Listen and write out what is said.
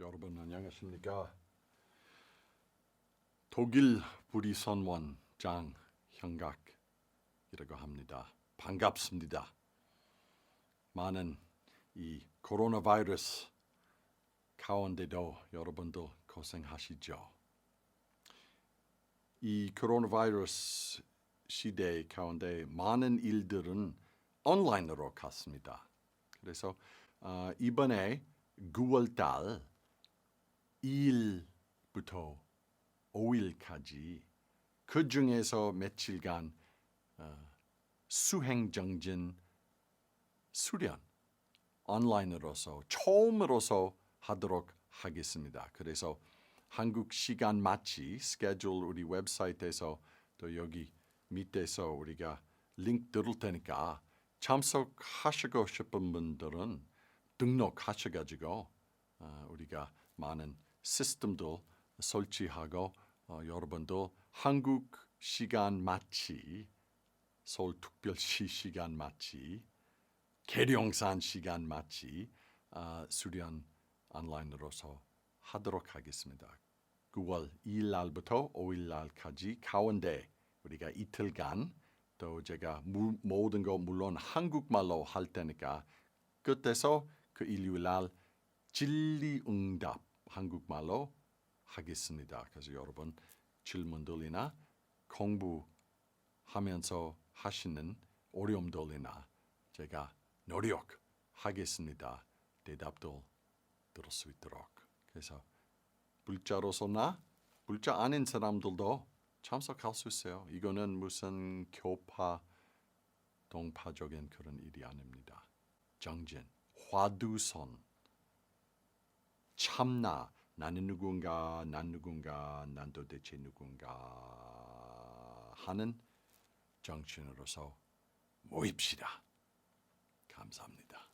여러분 안녕하십니까? 독일 부리선원 장 형각이라고 합니다. 반갑습니다. 많은 이 코로나 바이러스 가운데도 여러분들 고생하시죠. 이 코로나 바이러스 시대 가운데 많은 일들은 온라인으로 갔습니다. 그래서 어, 이번에 9월 달 2일부터 5일까지 그 중에서 며칠간 어, 수행 정진 수련 온라인으로서 처음으로서 하도록 하겠습니다. 그래서 한국 시간 마치 스케줄 우리 웹사이트에서 또 여기 밑에서 우리가 링크 들을 테니까 참석하시고 싶은 분들은 등록하셔가지고 어, 우리가 많은 시스템들 설치하고 어, 여러분도 한국 시간 마치 서울특별시 시간 마치 계룡산 시간 마치 어, 수련 온라인으로서 하도록 하겠습니다. 9월 2일 날부터 5일 날까지 가운데 우리가 이틀간 또 제가 무- 모든 거 물론 한국말로 할 테니까 끝에서 그 일요일 날 진리응답 한국말로 하겠습니다. 그래서 여러분 질문들이나 공부하면서 하시는 어려움들이나 제가 노력하겠습니다. 대답도 들을 수 있도록. 그래서 불자로서나 불자 아닌 사람들도 참석할 수 있어요. 이거는 무슨 교파 동파적인 그런 일이 아닙니다. 정진, 화두선, 참나, 나는 누군가, 난 누군가, 난 도대체 누군가 하는 정신으로서 모입시다. 감사합니다.